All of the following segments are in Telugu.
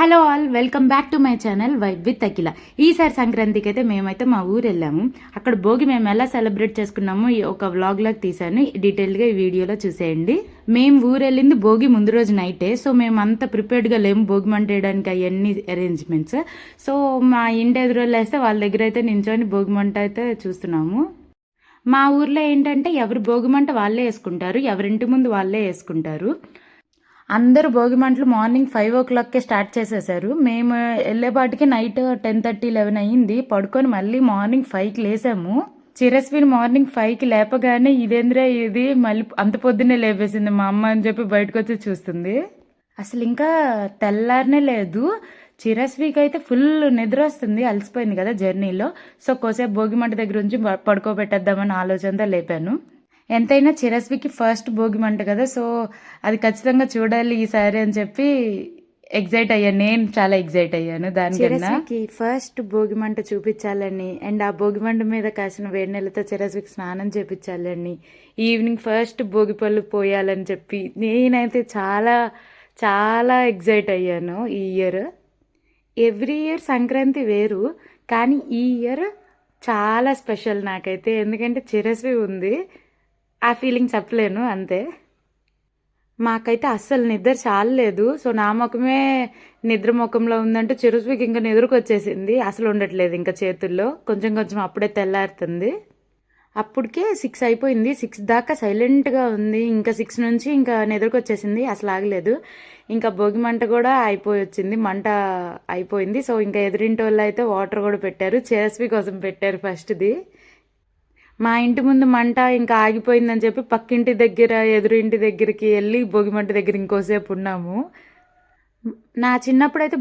Hello all welcome back to my channel vibe with Akhila. ఈసారి సంక్రాంతికి అయితే మేమైతే మా ఊరు వెళ్ళాము అక్కడ భోగి మేము ఎలా సెలబ్రేట్ చేసుకున్నాము ఈ ఒక వ్లాగ్ లాగా తీసాను డీటెయిల్గా ఈ వీడియోలో చూసేయండి. మేము ఊరు వెళ్ళింది భోగి ముందు రోజు నైటే. సో మేము అంత ప్రిపేర్డ్గా లేము భోగి మంటేయడానికి అవన్నీ అరేంజ్మెంట్స్ సో మా ఇంటి ఎదురు వేస్తే వాళ్ళ దగ్గర అయితే నించొని భోగి మంట అయితే చూస్తున్నాము. మా ఊర్లో ఏంటంటే ఎవరు భోగి మంట వాళ్ళే వేసుకుంటారు ఎవరింటి ముందు వాళ్ళే వేసుకుంటారు. అందరూ భోగిమంటలు మార్నింగ్ ఫైవ్ ఓ క్లాక్కే స్టార్ట్ చేసేసారు. మేము వెళ్ళేపాటికి నైట్ టెన్ థర్టీ లెవెన్ అయ్యింది. పడుకొని మళ్ళీ మార్నింగ్ ఫైవ్కి లేసాము. చిరస్విని మార్నింగ్ ఫైవ్కి లేపగానే ఇదేంద్రా ఇది? మళ్ళీ అంత పొద్దున్నే లేపేసింది మా అమ్మ అని చెప్పి బయటకు వచ్చి చూస్తుంది. అసలు ఇంకా తెల్లారనే లేదు. చిరస్వికి అయితే ఫుల్ నిద్ర వస్తుంది. అలసిపోయింది కదా జర్నీలో. సో కోసేపు భోగిమంట దగ్గర నుంచి పడుకోబెట్టేద్దామని ఆలోచనతో లేపాను. ఎంతైనా చిరస్వికి ఫస్ట్ భోగిమంట కదా సో అది ఖచ్చితంగా చూడాలి ఈసారి అని చెప్పి ఎగ్జైట్ అయ్యాను. నేను చాలా ఎగ్జైట్ అయ్యాను దానికన్నా. ఫస్ట్ భోగి మంట చూపించాలని అండ్ ఆ భోగి మంట మీద కాసిన వేడి నెలతో చిరస్వికి స్నానం చేపించాలని ఈవినింగ్ ఫస్ట్ భోగి పళ్ళు పోయాలని చెప్పి నేనైతే చాలా చాలా ఎగ్జైట్ అయ్యాను ఈ ఇయర్. ఎవ్రీ ఇయర్ సంక్రాంతి వేరు కానీ ఈ ఇయర్ చాలా స్పెషల్ నాకైతే. ఎందుకంటే చిరస్వి ఉంది. ఆ ఫీలింగ్ చెప్పలేను అంతే. మాకైతే అస్సలు నిద్ర చాలలేదు. సో నా ముఖమే నిద్ర ముఖంలో ఉందంటే చిరుస్వికి ఇంకా నిద్రకు వచ్చేసింది అసలు ఉండట్లేదు ఇంకా చేతుల్లో. కొంచెం కొంచెం అప్పుడే తెల్లారుతుంది. అప్పటికే సిక్స్ అయిపోయింది. సిక్స్ దాకా సైలెంట్గా ఉంది. ఇంకా సిక్స్ నుంచి ఇంకా నిద్రకు వచ్చేసింది అసలు ఆగలేదు. ఇంకా భోగి మంట కూడా అయిపోయి వచ్చింది మంట అయిపోయింది. సో ఇంకా ఎదురింటి వాళ్ళు అయితే వాటర్ కూడా పెట్టారు. చిరస్వి కోసం పెట్టారు ఫస్ట్ది మా ఇంటి ముందు మంట ఇంకా ఆగిపోయిందని చెప్పి పక్కింటి దగ్గర ఎదురు ఇంటి దగ్గరికి వెళ్ళి భోగిమంట దగ్గర ఇంకోసేపు ఉన్నాము. నా చిన్నప్పుడు అయితే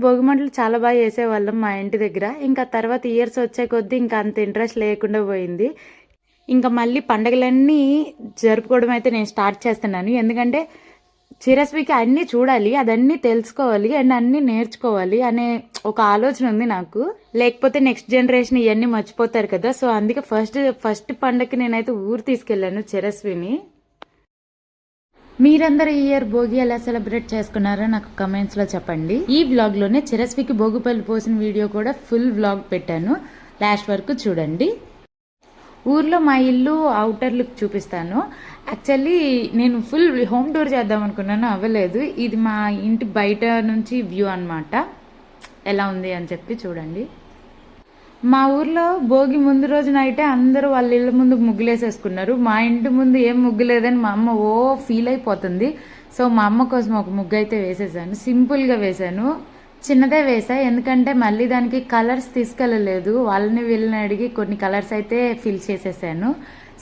చాలా బాగా చేసేవాళ్ళం మా ఇంటి దగ్గర. ఇంకా తర్వాత ఇయర్స్ వచ్చే కొద్దీ ఇంకా అంత ఇంట్రెస్ట్ లేకుండా పోయింది. ఇంకా మళ్ళీ పండగలన్నీ జరుపుకోవడం అయితే నేను స్టార్ట్ చేస్తున్నాను. ఎందుకంటే చిరస్వికి అన్నీ చూడాలి అదన్నీ తెలుసుకోవాలి అండ్ అన్నీ నేర్చుకోవాలి అనే ఒక ఆలోచన ఉంది నాకు. లేకపోతే నెక్స్ట్ జనరేషన్ ఇవన్నీ మర్చిపోతారు కదా సో అందుకే ఫస్ట్ ఫస్ట్ పండగకి నేనైతే ఊరు తీసుకెళ్ళాను చిరస్విని. మీరందరూ ఈ ఇయర్ భోగి ఎలా సెలబ్రేట్ చేసుకున్నారో నాకు కమెంట్స్లో చెప్పండి. ఈ వ్లాగ్లోనే చిరస్వికి భోగిపల్లి పోసిన వీడియో కూడా ఫుల్ వ్లాగ్ పెట్టాను. లాస్ట్ వరకు చూడండి. ఊర్లో మా ఇల్లు అవుటర్ లుక్ చూపిస్తాను. యాక్చువల్లీ నేను ఫుల్ హోమ్ డోర్ చేద్దాం అనుకున్నాను అవ్వలేదు. ఇది మా ఇంటి బయట నుంచి వ్యూ అనమాట ఎలా ఉంది అని చెప్పి చూడండి. మా ఊర్లో భోగి ముందు రోజు నైటే అందరూ వాళ్ళ ఇళ్ళ ముందు ముగ్గులేసేసుకున్నారు. మా ఇంటి ముందు ఏం ముగ్గు లేదని మా అమ్మ ఓ ఫీల్ అయిపోతుంది. సో మా అమ్మ కోసం ఒక ముగ్గు అయితే వేసేసాను సింపుల్గా వేసాను. చిన్నదే వేసా ఎందుకంటే మళ్ళీ దానికి కలర్స్ తీసుకెళ్ళలేదు. వాళ్ళని వీళ్ళని అడిగి కొన్ని కలర్స్ అయితే ఫిల్ చేసేసాను.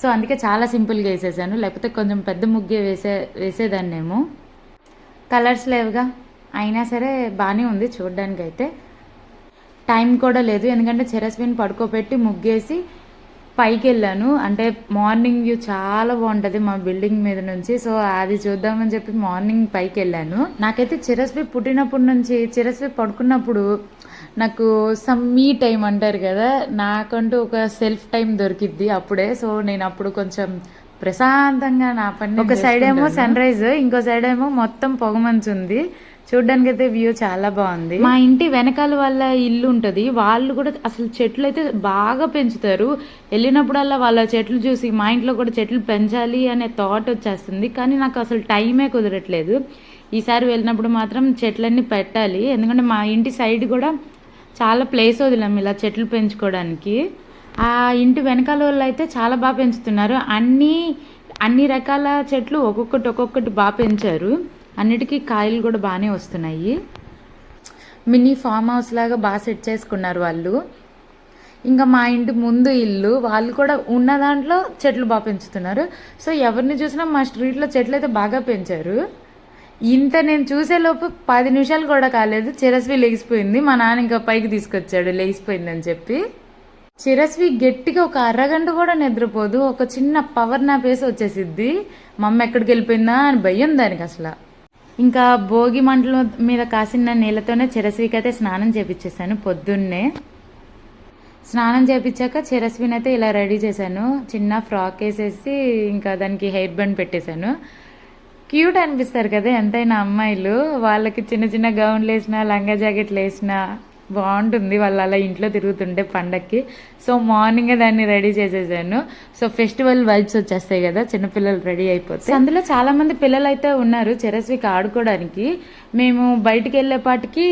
సో అందుకే చాలా సింపుల్గా వేసేసాను. లేకపోతే కొంచెం పెద్ద ముగ్గే వేసే వేసేదాన్నేమో. కలర్స్ లేవుగా. అయినా సరే బాగానే ఉంది చూడడానికి అయితే టైం కూడా లేదు. ఎందుకంటే చెరస్విని పడుకోబెట్టి ముగ్గేసి పైకి వెళ్ళాను అంటే మార్నింగ్ వ్యూ చాలా బాగుంటుంది మా బిల్డింగ్ మీద నుంచి. సో అది చూద్దామని చెప్పి మార్నింగ్ పైకి వెళ్ళాను నాకైతే చిరస్వి పుట్టినప్పటి నుంచి చిరస్వి పడుకున్నప్పుడు నాకు సమ్ మీ టైం అంటారు కదా నాకంటూ ఒక సెల్ఫ్ టైం దొరికిద్ది అప్పుడే. సో నేను అప్పుడు కొంచెం ప్రశాంతంగా నా పని ఒక సైడ్ ఏమో సన్ రైజ్ ఇంకో సైడ్ ఏమో మొత్తం పొగమంచు ఉంది. చూడడానికి అయితే వ్యూ చాలా బాగుంది. మా ఇంటి వెనకాల వాళ్ళ ఇల్లు ఉంటది. వాళ్ళు కూడా అసలు చెట్లు అయితే బాగా పెంచుతారు. వెళ్ళినప్పుడల్లా వాళ్ళ చెట్లు చూసి మా ఇంట్లో కూడా చెట్లు పెంచాలి అనే థాట్ వచ్చేస్తుంది. కానీ నాకు అసలు టైమే కుదరట్లేదు. ఈసారి వెళ్ళినప్పుడు మాత్రం చెట్లన్నీ పెట్టాలి. ఎందుకంటే మా ఇంటి సైడ్ కూడా చాలా ప్లేస్ వదిలాం ఇలా చెట్లు పెంచుకోవడానికి. ఆ ఇంటి వెనకాల వాళ్ళు అయితే చాలా బాగా పెంచుతున్నారు. అన్ని అన్ని రకాల చెట్లు ఒక్కొక్కటి ఒక్కొక్కటి బాగా పెంచారు. అన్నిటికీ కాయలు కూడా బాగానే వస్తున్నాయి. మినీ ఫామ్ హౌస్ లాగా బాగా సెట్ చేసుకున్నారు వాళ్ళు. ఇంకా మా ఇంటి ముందు ఇల్లు వాళ్ళు కూడా ఉన్న దాంట్లో చెట్లు బాగా పెంచుతున్నారు. సో ఎవరిని చూసినా మా స్ట్రీట్లో చెట్లు అయితే బాగా పెంచారు. ఇంత నేను చూసేలోపు పది నిమిషాలు కూడా కాలేదు. చిరస్వి లెగిసిపోయింది మా నాన్న ఇంకా పైకి తీసుకొచ్చాడు. లెగిసిపోయిందని చెప్పి. చిరస్వి గట్టిగా ఒక అరగంట కూడా నిద్రపోదు. ఒక చిన్న పవర్ నా పేసి వచ్చేసిద్ది. మా అమ్మ ఎక్కడికి వెళ్ళిపోయిందా అని భయం దానికి అసలు. ఇంకా భోగి మంటల మీద కాసిన నీళ్ళతోనే చిరస్వికి అయితే స్నానం చేపించేసాను పొద్దున్నే. స్నానం చేపించాక చిరస్విని అయితే ఇలా రెడీ చేశాను. చిన్న ఫ్రాక్ వేసేసి ఇంకా దానికి హెయిర్ బండ్ పెట్టేశాను. క్యూట్ అనిపిస్తారు కదా ఎంతైనా అమ్మాయిలు. వాళ్ళకి చిన్న చిన్న గౌన్లు వేసినా లంగా జాకెట్లు వేసినా బాగుంటుంది. వాళ్ళు అలా ఇంట్లో తిరుగుతుంటే పండక్కి. సో మార్నింగే దాన్ని రెడీ చేసేసాను. సో ఫెస్టివల్ వైబ్స్ వచ్చేస్తాయి కదా చిన్నపిల్లలు రెడీ అయిపోతే. అందులో చాలామంది పిల్లలు అయితే ఉన్నారు చెరస్వికి ఆడుకోవడానికి. మేము బయటికి వెళ్ళేపాటికి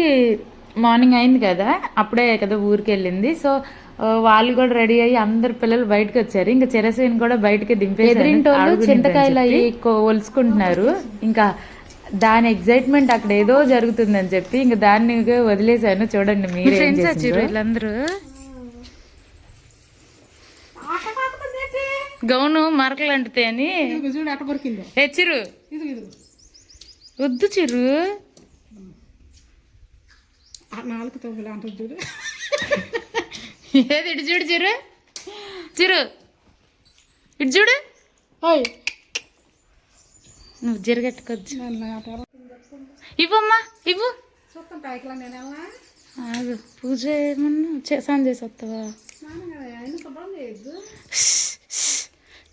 మార్నింగ్ అయింది కదా అప్పుడే కదా ఊరికి వెళ్ళింది సో వాళ్ళు కూడా రెడీ అయ్యి అందరు పిల్లలు బయటకు వచ్చారు. ఇంకా చెరసీని కూడా బయటకి దింపేసారు చింతకాయలు అవి ఒలుసుకుంటున్నారు ఇంకా దాని ఎగ్జైట్మెంట్ అక్కడ ఏదో జరుగుతుందని చెప్పి ఇంకా దాన్ని ఇక వదిలేశాను. చూడండి మీరు వీళ్ళందరూ గౌను మరకలు అంటుతాయని ఇదిగో చూడు అట్ట కొరికిందో. ఏ చిరు? ఇదిగో ఇదిగో. వద్దు చిరు. ఆ నాలుగు తొమ్మిది అంటుంది చూడు. ఏది? ఇటు చూడు చిరు. చిరు. ఇటు చూడు. నువ్వు అట ఇవ్వమ్మా ఇవ్వు. ఆగు పూజ ఏమన్నా చేసాను చేసి వస్తావా? స్నానం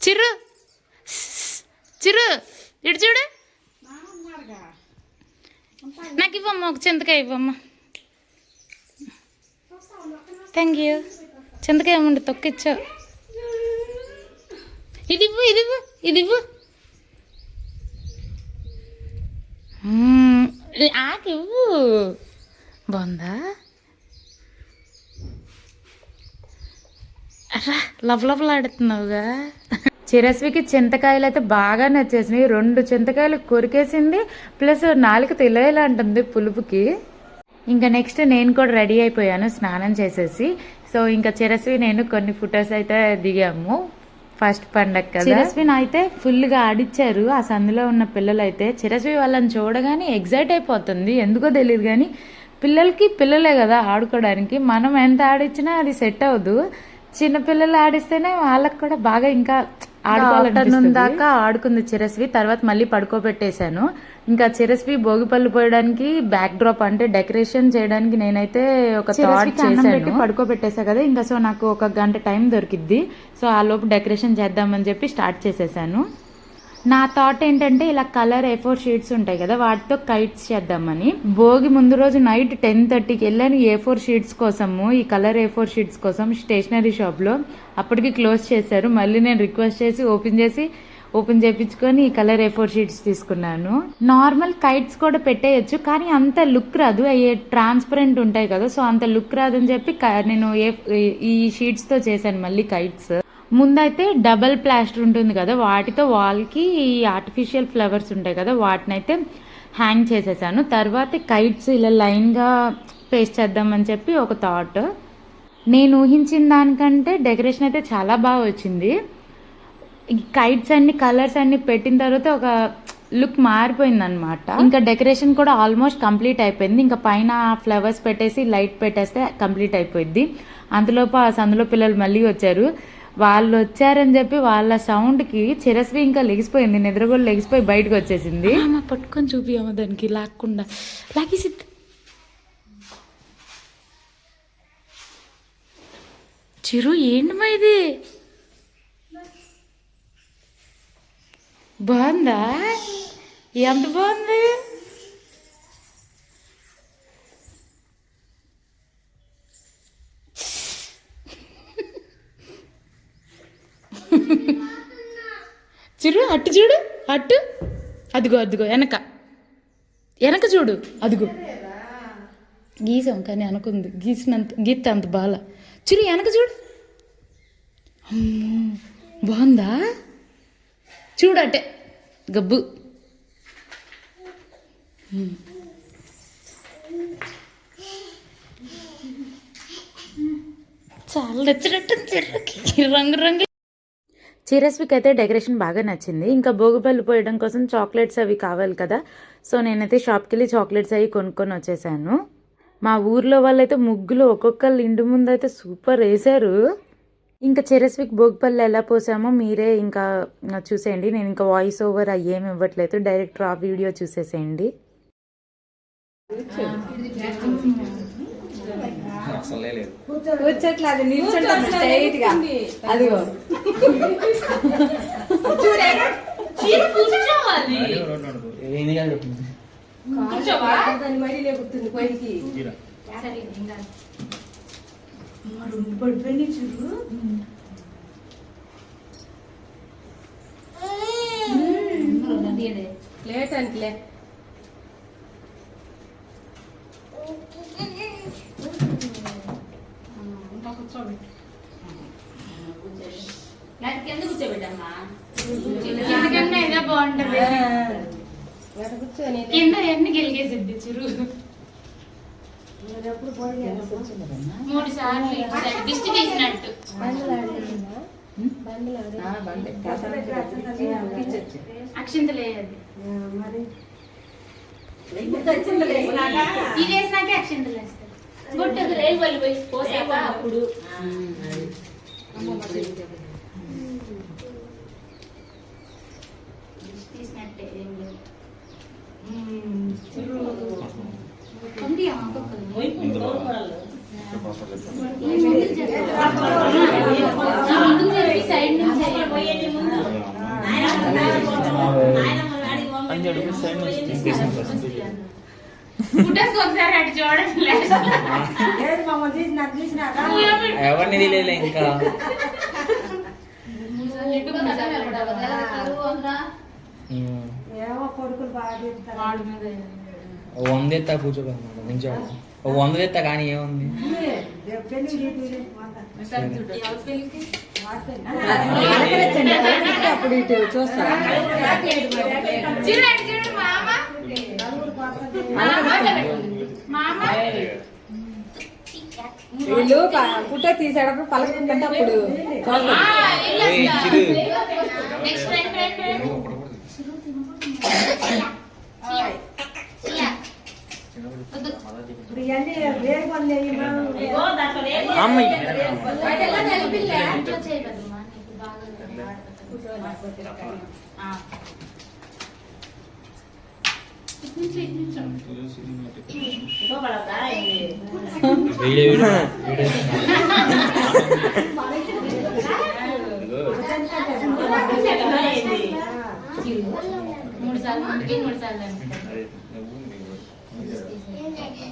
చిరు. చిరు. ఇటు చూడు. స్నానం నాకు ఇవ్వమ్మా ఒక చింతకాయ ఇవ్వమ్మా. థ్యాంక్ యూ చింతకాయ ఉండి తొక్కిచ్చో. ఇది ఇవ్వు ఇది ఇవ్వు ఇది ఇవ్వు. మ్మ్. ఆకు ఇవ్వు. బాగుందా? రా లవలవలాడుతున్నావుగా చిరస్వికి చింతకాయలు అయితే బాగా నచ్చేసినాయి. రెండు చింతకాయలు కొరికేసింది. ప్లస్ నాలుగు తెలియలా ఉంటుంది పులుపుకి. ఇంకా నెక్స్ట్ నేను కూడా రెడీ అయిపోయాను స్నానం చేసేసి. సో ఇంకా చిరస్వి నేను కొన్ని ఫొటోస్ అయితే దిగాము. ఫస్ట్ పండగ కదా. చిరస్విని అయితే ఫుల్గా ఆడిచ్చారు. ఆ సందులో ఉన్న పిల్లలు అయితే చిరస్వి వాళ్ళని చూడగానే ఎగ్జైట్ అయిపోతుంది. ఎందుకో తెలియదు కానీ పిల్లలకి పిల్లలే కదా ఆడుకోవడానికి. మనం ఎంత ఆడిచ్చినా అది సెట్ అవ్వదు. చిన్న పిల్లలు ఆడిస్తేనే వాళ్ళకి కూడా బాగా ఇంకా ఆడుకోవాలనుంది దాకా ఆడుకుంది చిరస్వి. తర్వాత మళ్ళీ పడుకోబెట్టేశాను. ఇంకా చిరస్వి భోగిపళ్ళు పోయడానికి బ్యాక్ డ్రాప్ అంటే డెకరేషన్ చేయడానికి నేనైతే ఒక థాట్ చేశాను. పడుకోబెట్టేసా కదా ఇంకా సో నాకు ఒక గంట టైం దొరికిద్ది. సో ఆ లోపు డెకరేషన్ చేద్దామని చెప్పి స్టార్ట్ చేసేసాను నా థాట్ ఏంటంటే ఇలా కలర్ ఏ ఫోర్ షీట్స్ ఉంటాయి కదా వాటితో కైట్స్ చేద్దామని. భోగి ముందు రోజు నైట్ టెన్ థర్టీకి వెళ్ళాను ఏ ఫోర్ షీట్స్ కోసము ఈ కలర్ ఏ ఫోర్ షీట్స్ కోసం స్టేషనరీ షాప్లో అప్పటికి క్లోజ్ చేశారు. మళ్ళీ నేను రిక్వెస్ట్ చేసి ఓపెన్ చేసి ఓపెన్ చేయించుకొని ఈ కలర్ ఏ ఫోర్ షీట్స్ తీసుకున్నాను. నార్మల్ కైట్స్ కూడా పెట్టేయచ్చు కానీ అంత లుక్ రాదు. అవి ట్రాన్స్పరెంట్ ఉంటాయి కదా సో అంత లుక్ రాదని చెప్పి నేను ఏ ఈ షీట్స్తో చేశాను మళ్ళీ కైట్స్ ముందైతే డబల్ ప్లాస్టర్ ఉంటుంది కదా వాటితో వాల్కి ఈ ఆర్టిఫిషియల్ ఫ్లవర్స్ ఉంటాయి కదా వాటిని అయితే హ్యాంగ్ చేసేసాను. తర్వాత కైట్స్ ఇలా లైన్గా పేస్ట్ చేద్దామని చెప్పి ఒక థాట్ నేను ఊహించిన దానికంటే డెకరేషన్ అయితే చాలా బాగా వచ్చింది. కైట్స్ అన్ని కలర్స్ అన్ని పెట్టిన తర్వాత ఒక లుక్ మారిపోయింది అనమాట ఇంకా డెకరేషన్ కూడా ఆల్మోస్ట్ కంప్లీట్ అయిపోయింది. ఇంకా పైన ఫ్లవర్స్ పెట్టేసి లైట్ పెట్టేస్తే కంప్లీట్ అయిపోయింది అంతలోపు ఆ సందులో పిల్లలు మళ్ళీ వచ్చారు. వాళ్ళు వచ్చారని చెప్పి వాళ్ళ సౌండ్కి చిరస్వి ఇంకా లెగిసిపోయింది. నిద్ర కూడా లెగిసిపోయి బయటకు వచ్చేసింది. పట్టుకొని చూపియమ్మ దానికి లాక్కుండా. లాగేసి చిరు ఏంటి ఇది? బాగుందా? ఎంత బాగుంది? చిరు అట్టు చూడు అట్టు. అదిగో అదిగో వెనక. వెనక చూడు అదిగో. గీసాం కానీ అనుకుంది. గీసినంత గీత అంత బాల. చిరు వెనక చూడు. అమ్మో బాగుందా? చూడటే గబ్బు. చాలా నచ్చినట్టు చిర్రకి రంగు రంగు. చిరస్వికి అయితే డెకరేషన్ బాగా నచ్చింది. ఇంకా భోగిపళ్ళు పోయడం కోసం చాక్లెట్స్ అవి కావాలి కదా. సో నేనైతే షాప్కి వెళ్ళి చాక్లెట్స్ అవి కొనుక్కొని వచ్చేసాను. మా ఊర్లో వాళ్ళైతే ముగ్గులు ఒక్కొక్కళ్ళు ఇంటి ముందు అయితే సూపర్ వేశారు. ఇంకా చిరస్వికి భోగిపళ్ళు ఎలా పోసామో మీరే ఇంకా చూసేయండి. నేను ఇంకా వాయిస్ ఓవర్ అయ్యేమి ఇవ్వట్లేదు. డైరెక్ట్ రా వీడియో చూసేసేయండి. కూర్చోట్లేదు అదిగో. కూర్చోవాలి. రెండు పడిపోయినాయి చూడు. లేట్ అంటలే. కూర్చోబెట్టమ్మా? కింద ఎన్ని గెలిగేసిద్ది చురు మూడు సార్లు దిష్టి తీసినట్టు అక్షింతలేదు ఇది వేసినాకే అక్షింతలు వేస్తారు గుట్టకు రేగు పోయి పోసాక అప్పుడు దిష్టి తీసినట్టే ఏం లేదు ఎవరిని తెలియలే ఇంకా. ఏమో కొడుకులు బాగా చెప్తారు ఓ వంద ఎత్తా కూర్చోబెట్టమాట మంచిగా ఓ వంద ఎత్తా కానీ ఏముంది? అప్పుడు ఇటు చూస్తా. వీళ్ళు పుట్ట తీసేటప్పుడు పలకుంటే అప్పుడు చూస్తా మూడు సార్లు మూడు సార్లు వెనక్కి. ఏంది వాళ్ళు నా ఫోన్ ఇంకా తీయట్లా. ఉన్నదే మన ఫోన్ ఉన్నది. ఏగా. చూడు అటు చూడు మామని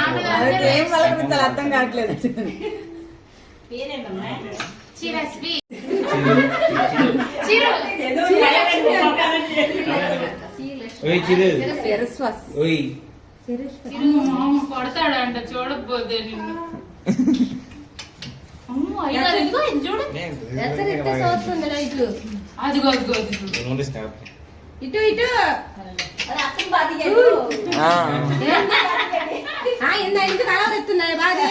ఏం అర్థం కావట్లేదు కొడతాడంట చూడకపోతే నిన్ను అదిగో అదిగో అదిగో? ఇటు ఇటు. ఇంటికి అలా ఎత్తున్నాయి బాగా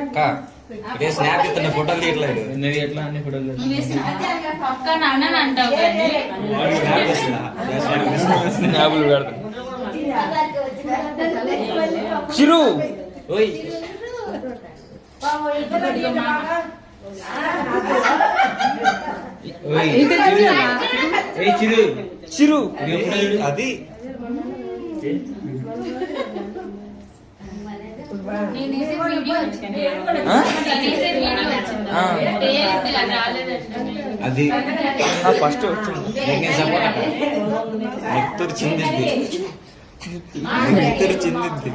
అక్క, ఇదే స్నాప్ ఇస్తున్న ఫోటోలు తీయట్లేదు నువ్వు ఎట్లా అన్ని ఫోటోలు. నేను. స్నాపులు పెడతా చిరు ఓయ్ ఓయ్ చిరు చిరు? అది నేను వేసే వీడియో వచ్చింది ఆ? నేను వేసే వీడియో వచ్చింది ఆ. పేరు ఇలా రాలేదంటే అది ఫస్ట్ నెక్తురు చిందిద్ది నెక్తురు చిందిద్ది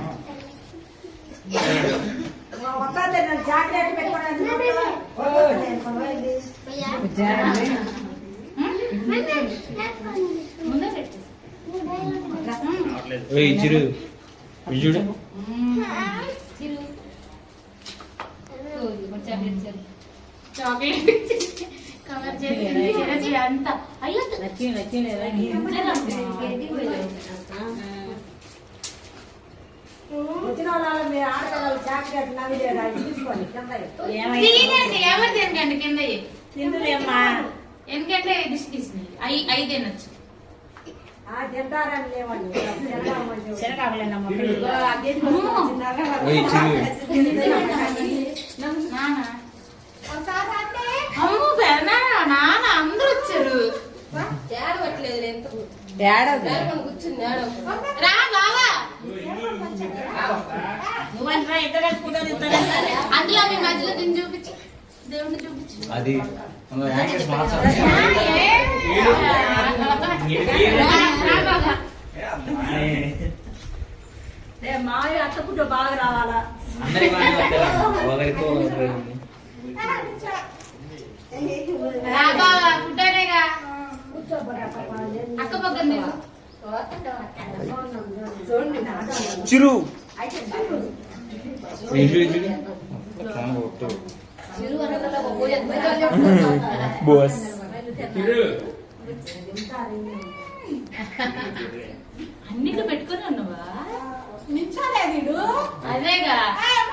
ముందే పెట్టేసి ఓయ్ చిరు ఇది చూడు చిరు చాక్లెట్ చాక్లెట్ కవర్ చేసింది చిరస్వి అంతా. అయ్యో వచ్చిన వాళ్ళు మీరు ఆడపిల్లలు చాక్లెట్ నవ్విలేదా తీసుకోండి కింద తినేసి ఎవరు తినకండి కింద ఎందుకంటే దిష్టి తీసినాయి అయి అయి తినొచ్చు. ఆ నాన్న అమ్ము నాన్న అందరూ వచ్చారు. రా బావా. అందులో మీ మధ్యలో దీన్ని చూపించు. దేవుడిని చూపించు. అది. మావి అత్త పుట్టు బాగా రావాలా అందరికి చిరు. బోస్. అన్నిట్లో పెట్టుకుని ఉన్నావా? వీడు. అదేగా.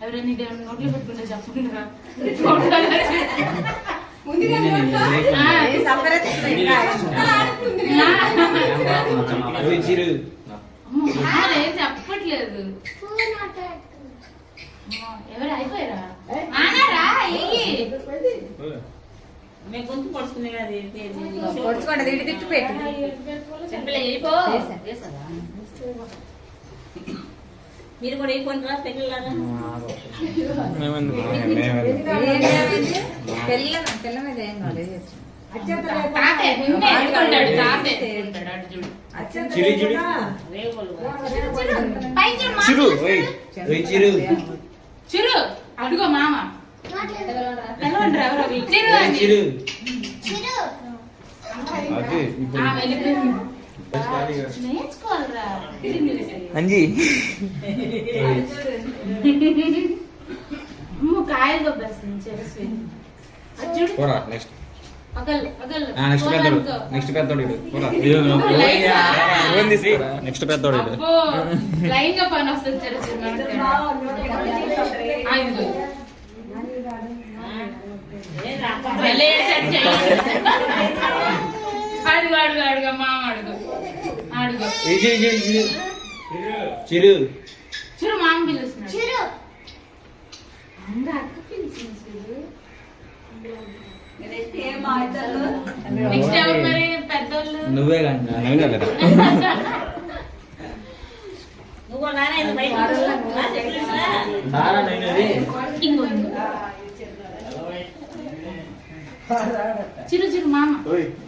ఎవరైనా ఇది నోట్లో పెట్టుకుంటే ఏం చెప్పట్లేదు. ఎవరు అయిపోయారా? పొడుచుకోండి తిట్టు పెట్టు. చెప్పలే వెళ్ళిపో మీరు కూడా అటు చూడు. చిరు అడుగో మామ. చిరు. చిరు. అంజీ కాయలు పోరా నెక్స్ట్ నెక్స్ట్ పెద్దోడు. నెక్స్ట్ పెద్దోడు నెక్స్ట్ అడుగు అడుగు అడుగు మామ అడుగు. అడుగు ఏ చిరు చిరు చిరు చిరు మామ పిలుస్తున్నాడు చిరు అంగా అక్క నువ్వే కానీ నవీన లేదా నువ్వు నాన్న ఇది బయట నా చెల్లెలురా? దారా ఇంకో చిరు చిరు మామ ఓయ్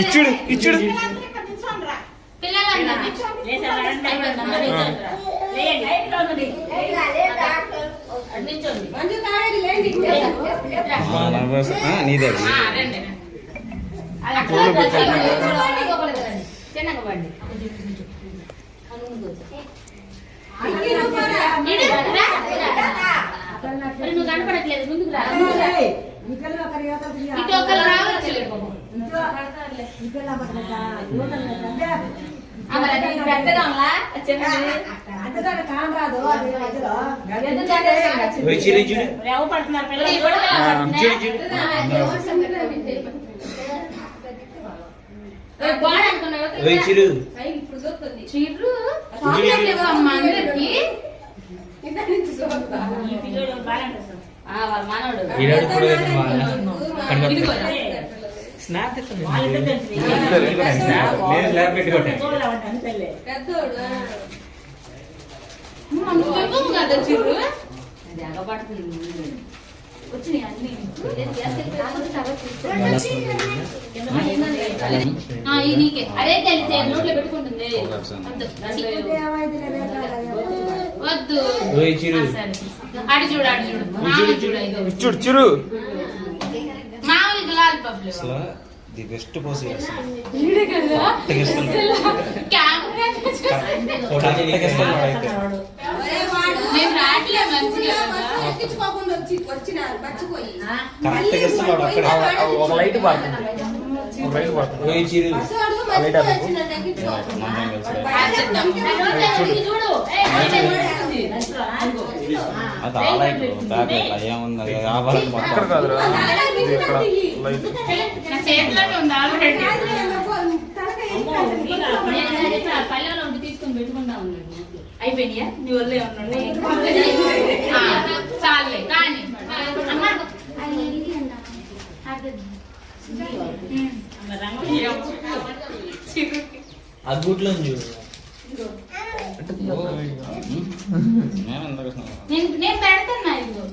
ఇచ్చుడు ఇచ్చుడు. నీదే. నువ్వు కనపడట్లేదు. ముందుకు రా. చిరు చిరు ఇవ్వమ్మా అందరికి? ఈ పిల్లలు బాగా అనిపిస్తారు ఈడాడు ఇప్పుడు కనబడుతుంది స్నాప్ వాళ్ళిద్దరు తెలిసి స్నాప్ నేను స్నాప్ పెట్టుకోండి తోడులా ఉంటాను తల్లి నువ్వు ఇవ్వము కదా చిర్రు వచ్చినాయి అన్ని ఆ, ఇది నీకే అదే తెలిసే నోట్లో పెట్టుకుంటుంది వద్దు. చిరు. అడి చూడు అడి చూడు. మామూలు చూడు ఇదిగో. చూడు చిరు. మామూలు గులాబీ పప్పులు. అసలు ది బెస్ట్ అక్కడ. ఒక లైట్ పడుతుంది అది ఆ లైట్ బ్యాక్ లైట్ అది ఏముంది అది. మొత్తం కాదురా ఇక్కడ లైట్ నా చేతిలోనే ఉంది ఆల్రెడీ పల్లెలో ఉండి తీసుకొని పెట్టుకుంటా ఉన్నాను అయిపోయినాయా నీ వల్ల ఏమన్నా చాలే కానీ అమ్మా ఆ గూట్లో చూడు. నేను పెడతాను ఇదిగో.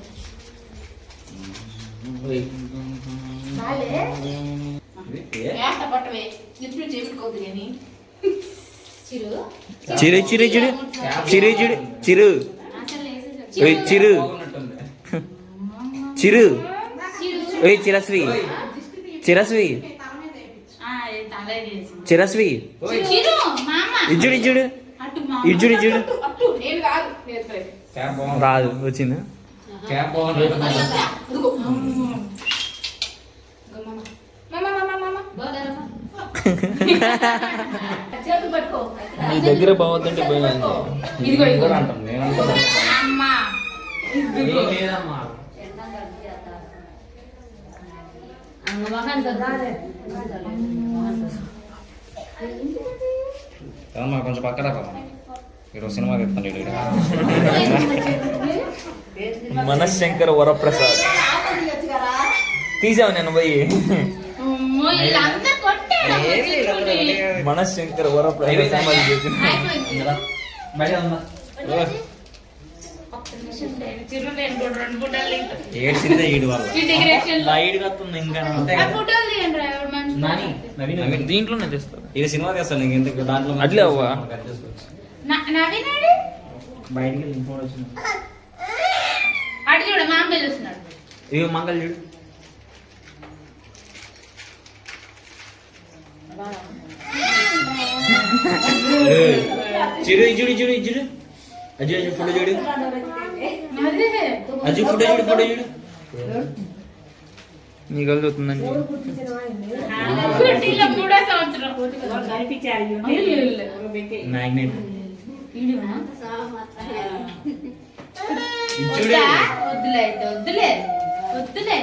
చిరు. చిరు చిరు చిరు. చిరు చిరు చిరు. చిరు. చిరు. చిరు. ఓయ్. చిరస్వి. చిరస్వి తలే చేసి చిరస్వి. చిరు మామ. ఇజ్జుడు ఇజ్జుడు. ఇజ్జుడు ఇజ్జుడు. రాదు వచ్చిందా? మామ. మామ మామ బాగా నీ దగ్గర బాగుందంటే పోయింది ఇదిగో ఇదిగో అంటాం నేను అంటున్నా. అమ్మా కొంచెం పక్కన ఈరోజు సినిమా చెప్తాను. మనశంకర వరప్రసాద్. తీసావు నేను పోయి. మనశంకర వరప్రసాద్ ఏడ్చిందే ఈడు వల్ల. లైట్ వస్తుంది ఇంకా. నవీన్ దీంట్లోనే ఇది సినిమా తీస్తాను నీకు ఎందుకు దాంట్లో అట్లే అవ్వా? బయటికి వెళ్ళి ఇంట్లో వచ్చిన అటు చూడు ఇవి మంగళ చూడు. చిరు ఇచ్చుడు ఇచ్చుడు ఇచ్చుడు అజ్జు అజ్జు ఫోటో చూడు. ఫోటో చూడు ఫోటో చూడు. అవుతుందండి. మ్యాగ్నెట్? వద్దులే వద్దులే. వద్దులే.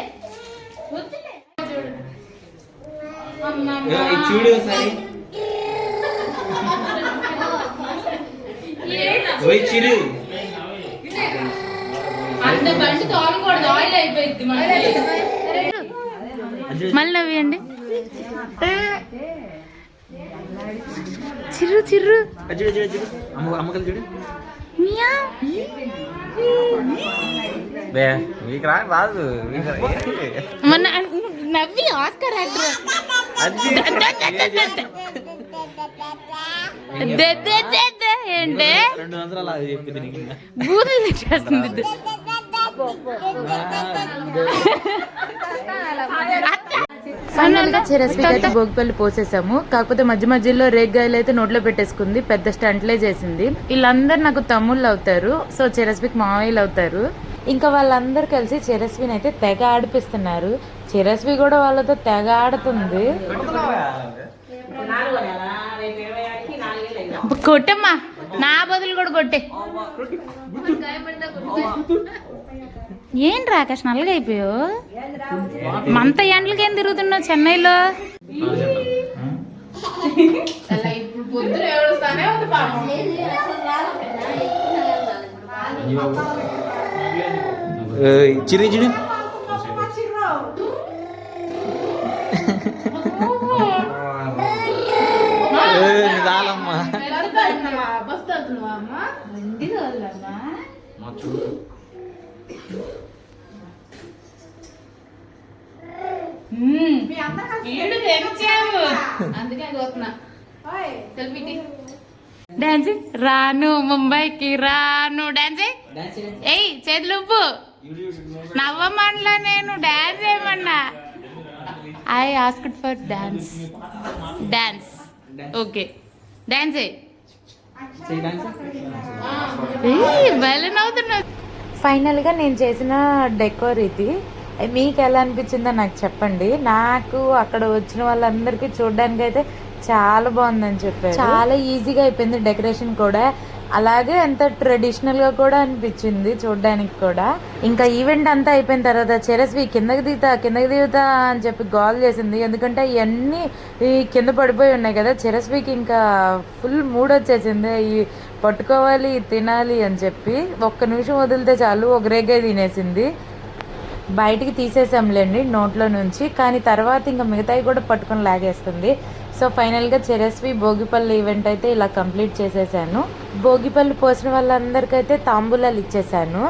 వద్దులే. ఒకసారి. చిరు. అంత బండి తోలకూడదు ఆయిల్ అయిపోయింది మనకి మళ్ళీ నవ్వండి. చిర్రు చిర్రు. అజ్జు అజ్జు అజ్జు అమ్మ అమ్మకలు చూడు. మియా బే మీకు రా రాదు మొన్న నవ్వి ఆస్కర్ యాక్టర్. ఏంటే? రెండు అది చెప్పింది. బూతులు చేస్తుంది గా చిరస్వీకి భోగిపల్లి పోసేసాము. కాకపోతే మధ్య మధ్యలో రేగ్గాయలు అయితే నోట్లో పెట్టేసుకుంది. పెద్ద స్టంట్లే చేసింది. వీళ్ళందరూ నాకు తమ్ముళ్ళు అవుతారు. సో చిరస్వికి మావయ్యలు అవుతారు. ఇంకా వాళ్ళందరూ కలిసి చిరస్విని అయితే తెగ ఆడిపిస్తున్నారు. చిరస్వి కూడా వాళ్ళతో తెగ ఆడుతుంది. కొట్టమ్మా. నా బదులు కూడా కొట్టే. ఏంటి రాకేష్ నల్లగా అయిపోయావు? మంత ఎండలకి ఏం తిరుగుతున్నావు చెన్నైలో? చిరు చిరు. నిదాలమ్మా బస్ తగ్గుతున్నావా అమ్మా బండి తోలమ్మా అందుకే డాన్సింగ్ రాను ముంబైకి రాను. డాన్సింగ్ ఏయ్ చేతులు ఉప్పు నవ్వమనలా నేను డాన్స్ చేయమన్నా I asked for dance dance okay dance. నవ్వుతున్నావు ఫైనల్గా నేను చేసిన డెకోర్ ఇది. మీకు ఎలా అనిపించిందో నాకు చెప్పండి. నాకు అక్కడ వచ్చిన వాళ్ళందరికీ చూడడానికి అయితే చాలా బాగుందని చెప్పారు. చాలా ఈజీగా అయిపోయింది డెకరేషన్ కూడా. అలాగే ఎంత ట్రెడిషనల్గా కూడా అనిపించింది చూడడానికి కూడా. ఇంకా ఈవెంట్ అంతా అయిపోయిన తర్వాత చెరస్వి కిందకి దిగుతా కిందకి దిగుతా అని చెప్పి గోల్ చేసింది. ఎందుకంటే ఇవన్నీ ఈ కింద పడిపోయి ఉన్నాయి కదా చెరస్వికి ఇంకా ఫుల్ మూడ్ వచ్చేసింది. ఈ పట్టుకోవాలి తినాలి అని చెప్పి ఒక్క నిమిషం వదిలితే చాలు ఒక రేగే తినేసింది. బయటికి తీసేసాంలేండి నోట్లో నుంచి కానీ తర్వాత ఇంకా మిగతాయి కూడా పట్టుకొని లాగేస్తుంది. సో ఫైనల్గా చెరస్వి భోగిపల్లి ఈవెంట్ అయితే ఇలా కంప్లీట్ చేసేసాను. భోగిపల్లి పోసిన వాళ్ళందరికైతే తాంబూలాలు ఇచ్చేసాను.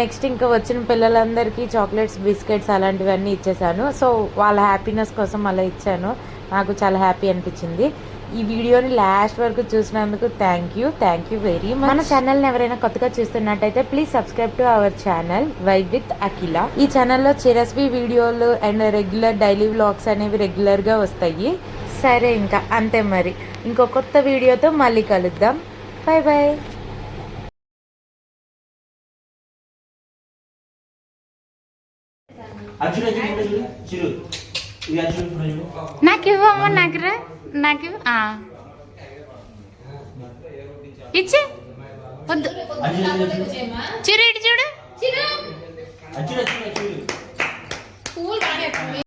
నెక్స్ట్ ఇంకా వచ్చిన పిల్లలందరికీ చాక్లెట్స్ బిస్కెట్స్ అలాంటివన్నీ ఇచ్చేసాను. సో వాళ్ళ హ్యాపీనెస్ కోసం అలా ఇచ్చాను. నాకు చాలా హ్యాపీ అనిపించింది. ఈ వీడియోని లాస్ట్ వరకు చూసినందుకు thank you. Thank you very much. మన ఛానల్ని ఎవరైనా కొత్తగా చూస్తున్నట్టయితే please subscribe to our channel vibe with Akhila. ఈ ఛానల్లో చిరస్వి వీడియోలు అండ్ రెగ్యులర్ డైలీ వ్లాగ్స్ అనేవి రెగ్యులర్గా వస్తాయి. సరే ఇంకా అంతే మరి. ఇంకో కొత్త వీడియోతో మళ్ళీ కలుద్దాం. బాయ్ బాయ్ నాకు ఇవ్వమ్మా. ఇచ్చి. వద్దు. చిరు ఇటు చూడు.